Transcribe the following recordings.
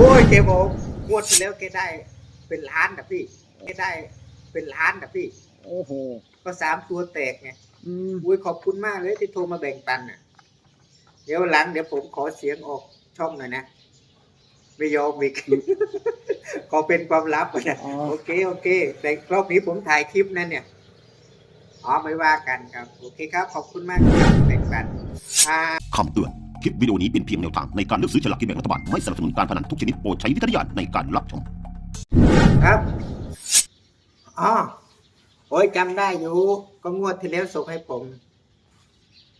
โอ้ยแกบอกงวดที่แล้วแกได้เป็นล้านนะพี่แกได้เป็นล้านนะพี่ โอ้โห ก็สามตัวแตกไงอืมอุ้ยขอบคุณมากเลยที่โทรมาแบ่งปันน่ะ เดี๋ยวหลังเดี๋ยวผมขอเสียงออกช่องหน่อยนะ ไม่ยอมอีก ขอเป็นความลับนะอ๋อ โอเคโอเค แต่รอบนี้ผมถ่ายคลิปนั่นเนี่ย อ๋อไม่ว่ากันครับ โอเคครับ ขอบคุณมากครับแบ่งปันอ่าคำเตือนค ลิปวิดีโอนี้เป็นเพียงแนวทางในการเลือกซื้อฉลากกินแบ่งรัฐบาล ไม่สนับสนุนการพนันทุกชนิดโปรดใช้วิจารณญาณในการรับชม ครับอ๋อโอ้ยจำได้อยู่ ก็งวดที่แล้วส่งให้ผม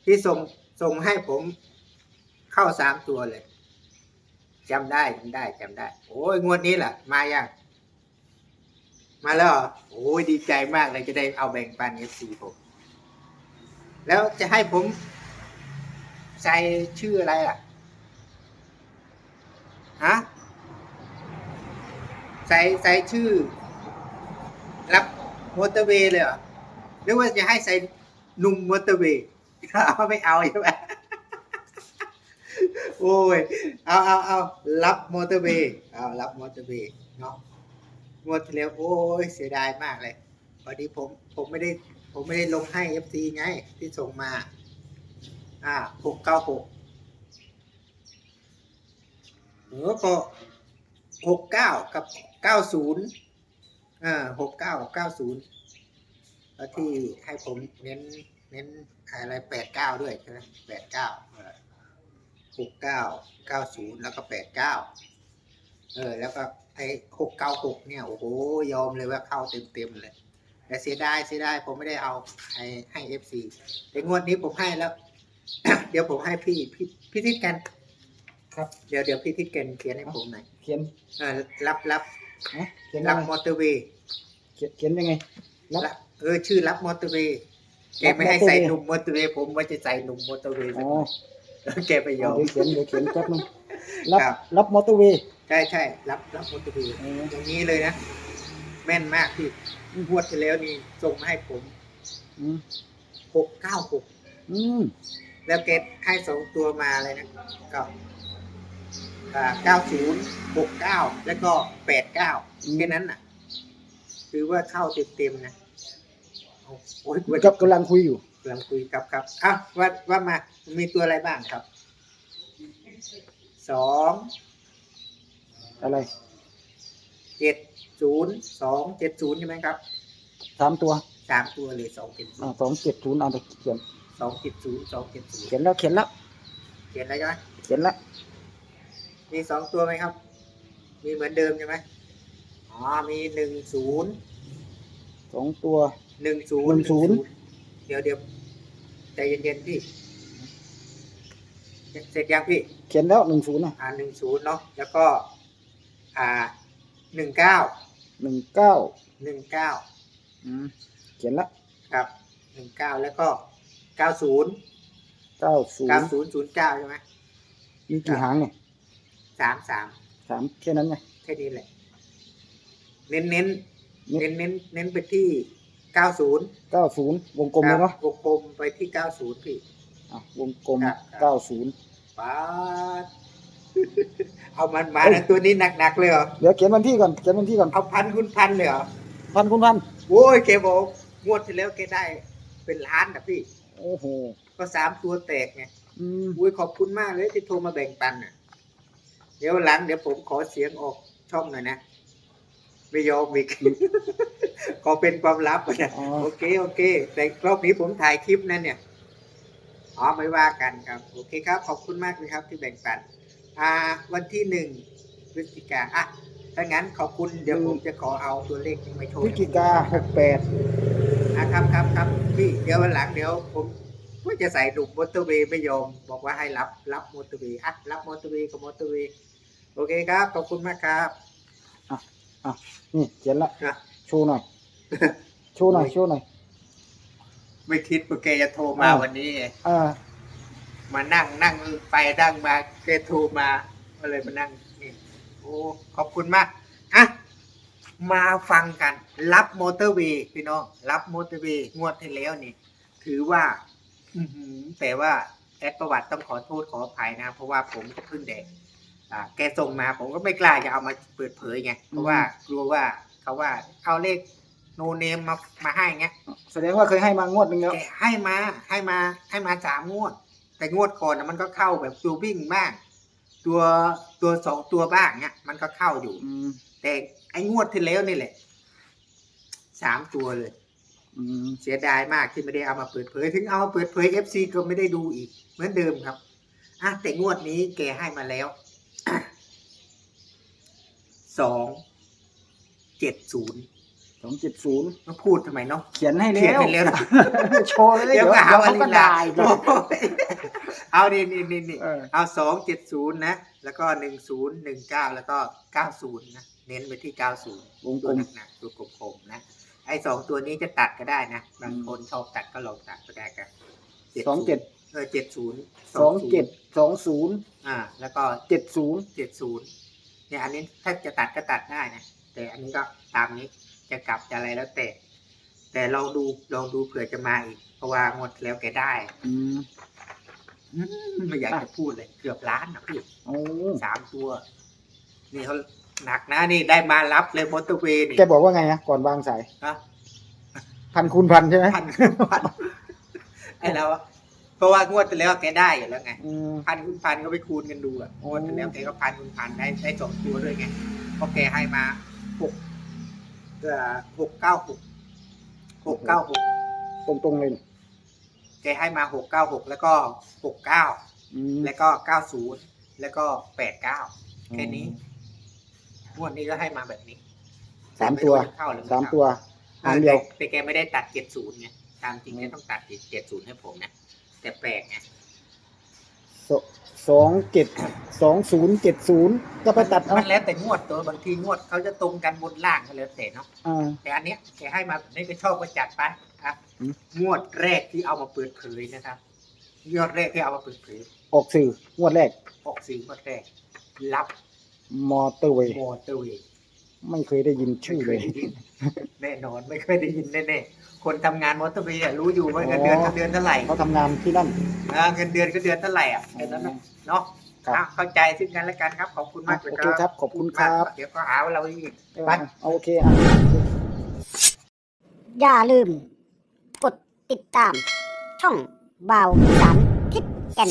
ที่ส่งส่งให้ผม เข้าสามตัวเลยจำได้จำได้จำได้ โอ้ยงวดนี้แหละมายังมาแล้วเหรอโอ้ยดีใจมากเลยจะได้เอาแบ่งปันเอฟซีผม แล้วจะให้ผม ใส่ชื่ออะไรล่ะฮะใส่ใส่ชื่อ รับมอเตอร์เวย์เลยเหรอหรือว่าจะให้ใส่หนุ่มมอเตอร์เวย์เอาไม่เอาใช่ไหมโอ้ยเอาเอาเอารับมอเตอร์เวย์เอารับมอเตอร์เวย์เนาะงวดที่แล้วโอ้ยเสียดายมากเลยพอดีผมผมไม่ได้ผมไม่ได้ลงให้เอฟซีไงที่ส่งมาาหกเก้าหกเออก็หกเก้ากับเก้าศูนย์อ่าหกเก้ากับเก้าศูนย์แล้วที่ให้ผมเน้นเน้นอะไรแปดเก้าด้วยใช่ไหมแปดเก้าหกเก้าเก้าศูนย์แล้วก็แปดเก้าเออ แล้วก็ไอ้หกเก้าหกเนี่ย โอ้โห ยอมเลยว่าเข้าเต็มเต็มเลย แต่เสียดายเสียดายผมไม่ได้เอาให้ให้เอฟซีแต่งวดนี้ผมให้แล้ว เดี๋ยวผมให้พี่พี่พี่ทิศกันครับ เดี๋ยวเดี๋ยวพี่ทิศกันเขียนให้ผมหน่อยเขียนเออรับรับฮะเขียนรัยับงไงมอเตอร์เวย์เขียนเขียนยังไงรับ รับเออชื่อรับมอเตอร์เวย์แกรับไม่ให้มอเตอร์ใส่เวย์ หนุ่มมอเตอร์เวย์ผมว่าจะใส่หนุ่มมอเตอร์เวย์อ๋อแกไปยอม เดี๋ยวเขียนเดี๋ยวเขียนแป๊บนึงรับครับ รับมอเตอร์เวย์ ใช่ใช่รับรับมอเตอร์เวย์อ๋ออย่างนี้เลยนะ แม่นมากพี่งวดที่แล้วนี่ส่งมาให้ผมอืมหกเก้าหกอืม แล้วเกตให้สองตัวมาเลยนะก็เก้าศูนย์หกเก้าแล้วก็แปดเก้าแค่นั้นน่ะถือว่าเข้าเต็มๆนะโอ้ยกกับกำลังคุยอยู่ำลังคุยครับครับอะว่าว่ามามีตัวอะไรบ้างครับสองอะไรเจ็ดศูนย์สองเจ็ดศูนย์ใช่ไหมครับสามตัวสามตัวเลยสองเจ็ดศูอ่านสองเจ็ดศูนย์เอาไปเขียน สองเจ็ดศูนย์สองเจ็ดศูนย์เขียนแล้วเขียนแล้วเขียนอะไรใช่ไหมเขียนแล้วมีสองตัวไหมครับ มีเหมือนเดิมใช่ไหมอ๋อมีหนึ่งศูนย์สองตัว หนึ่งศูนย์10 เดี๋ยวเดี๋ยวใจเย็นๆพี่ เสร็จยังพี่ เขียนแล้วหนึ่งศูนย์อะอ่าหนึ่งศูนย์เนาะแล้วก็ อ่าหนึ่งเก้าหนึ่งเก้าหนึ่งเก้าอืมเขียนแล้วครับหนึ่งเก้าแล้วก็ เก้าศูนย์เก้าศูนเก้าย์ศูนย์ศูนย์เก้าใช่ไหมมีกี่หางเนี่ยสามสามสามแค่นั้นไง แค่นี้แหละ เน้นเน้นเน้เน้นนเน้นเน้นไปที่เก้าศูนย์เก้าศูนย์วงกลมเลยเนาะวงกลมไปที่เก้าศูนย์พี่ อะวงกลมครับ เก้าศูนย์ป๊าด เอามันมานะตัวนี้หนักๆเลยเหรอ เดี๋ยวเขียนวันที่ก่อนเขียนวันที่ก่อนเอาพันคุณพันเลยเหรอ พันคุณพันโอ้ยแกบอกงวดที่แล้วแกได้เป็นล้านนะพี่ โอ้โห ก็สามตัวแตกไงอืมอุ้ยขอบคุณมากเลยที่โทรมาแบ่งปันน่ะ เดี๋ยวหลังเดี๋ยวผมขอเสียงออกช่องหน่อยนะ ไม่ยอมอีก ขอเป็นความลับนะอ๋อ โอเคโอเค แต่รอบนี้ผมถ่ายคลิปนั่นเนี่ย อ๋อไม่ว่ากันครับ โอเคครับ ขอบคุณมากเลยครับที่แบ่งปัน อ่า วันที่หนึ่งพฤศจิกาอะถ้างั้นขอบคุณเดี๋ยวผมจะขอเอาตัวเลขนี้มาโชว์พฤศจิกาหกแปด อะครับครับครับพี่เดี๋ยววันหลังเดี๋ยวผมว่าจะใส่หนุ่มมอเตอร์เวย์ไม่ยอมบอกว่าให้รับรับมอเตอร์เวย์อะรับมอเตอร์เวย์กับมอเตอร์เวย์โอเคครับขอบคุณมากครับนี่เขียนละอะ โชว์หน่อยโชว์หน่อยโชว์หน่อย ไม่คิดว่าแกจะโทรมาอ้าววันนี้ไงอ่ามานั่งนั่งไปนั่งมาแกโทรมาก็เลยมานั่งนี่โอ้ขอบคุณมากอะ มาฟังกัน รับมอเตอร์เวย์พี่น้องรับมอเตอร์เวย์งวดที่แล้วนี่ ถือว่าอื้อหือแต่ว่าแอดประวัติต้องขอโทษขออภัยนะ เพราะว่าผมก็เพิ่งแดกอ่าแกส่งมาผมก็ไม่กล้าจะเอามาเปิดเผยไงเพราะว่ากลัวว่าเขาว่าเอาเลขโนเนมมามาให้เงี้ยแสดงว่าเคยให้มางวดหนึงแล้วแกให้มาให้มาให้มาสามงวด แต่งวดก่อนนะมันก็เข้าแบบตัววิ่งบ้าง ตัวตัวสองตัวบ้างเนี้ยมันก็เข้าอยู่อืมแต่ไอ้ งวดที่แล้วนี่แหละสามตัวเลยอืมเสียดายมากที่ไม่ได้เอามาเปิดเผย ถึงเอามาเปิดเผย FC ก็ไม่ได้ดูอีก เหมือนเดิมครับอะแต่งวดนี้แกให้มาแล้วสองเจ็ดศูนย์ สองเจ็ดศูนย์มาพูดทำไมเนาะเขียนให้เขียนแล้วไปแล้วนะ โชว์เลยเดี๋เดี๋ยยววก็หาเดี๋ยวว่าเขาลีก็ลาด่าอีกแล้วโอ้ยเอานี่นี่นี่นี่เออ เอาสองเจ็ดศูนย์นะ แล้วก็หนึ่งศูนย์หนึ่งเก้าแล้วก็เก้าศูนย์นะ เน้นไปที่เก้าศูนย์วงกตัลวม หนักๆตัวกลมๆนะ ไอ้สองตัวนี้จะตัดก็ได้นะ บางคนชอบตัดก็ลองตัดก็ได้กันสองเจ็ดเออเจ็ดศูนย์สองเจ็ดสองศูนย์อ่า แล้วก็เจ็ดศูนย์เจ็ดศูนย์เนี่ยอันนี้ถ้าจะตัดก็ตัดได้นะ แต่อันนี้ก็ตามนี้จะกลับจะอะไรแล้วแต่ แต่ลองดูลองดูเผื่อจะมาอีก เพราะว่างวดแล้วแกได้อืมอืมไม่อยากจะพูดเลยเกือบล้านนะพี่โอ้สามตัว นี่เขาหนักนะนี่ได้มารับเลยมอเตอร์เวย์นี่แกบอกว่าไงนะก่อนวางสายนะ พันคูณพันใช่ไหมพันพันไอ้เราอะเพราะว่างวดที่แล้วแกได้อยู่แล้วไงอืม พันคูณพันก็ไปคูณกันดูอะงวดที่แล้วแกก็พันคูณพันได้ได้สองตัวด้วยไงเพราะแกให้มา หกเอ่อหกเก้าหกหกเก้าหกตรงตรงๆเลยนี่แกให้มาหกเก้าหกแล้วก็หกเก้าอืมแล้วก็เก้าศูนย์แล้วก็แปดเก้าแค่นี้งวดนี้ก็ให้มาแบบนี้สามตัวไรู้จะเข้าหรือไเข้ สามตัวอ่าหางเดียวแต่แต่แกไม่ได้ตัดเจ็ดศูนย์ไงตามจริงแกต้องตัดเจ็ดศูนย์ให้ผมนะแต่แปลกไง สสองเจ็ดสองศูนย์เจ็ดศูนย์ก็ไปตัดเอามันแล้วแต่งวดตัวบางทีงวดเขาจะตรงกันบนล่างก็แล้วแต่เนาะอ่า แต่อันเนี้ยแกให้มาแบบนี้ก็ชอบก็จัดไปครับ อืม งวดแรกที่เอามาเปิดเผยนะครับงวดแรกที่เอามาเปิดเผยออกสื่องวดแรกออกสื่องวดแรกรับมอเตอร์เวย์มอเตอร์เวย์ ไม่เคยได้ยินชื่อเลยไม่คได้นแน่นอนไม่เคยได้ยินแน่ๆคนทำงานมอเตอร์เวย์อะรู้อยู่ว่าเงินเดือนอ๋อเงินเดือนเท่าไหร่เขาทำงานที่นั่นเออเงินเดือนก็เดือนเท่าไหร่อะแค่นั้นนะเนาะครับ อะเข้าใจซึ่งกันและกันครับ ขอบคุณมากโอเคครับขอบคุณครับเดี๋ยวก็หาว่าเราอีกไป เอาโอเคอะ อย่าลืม กดติดตาม ช่องบาวอีสานทิศแก่น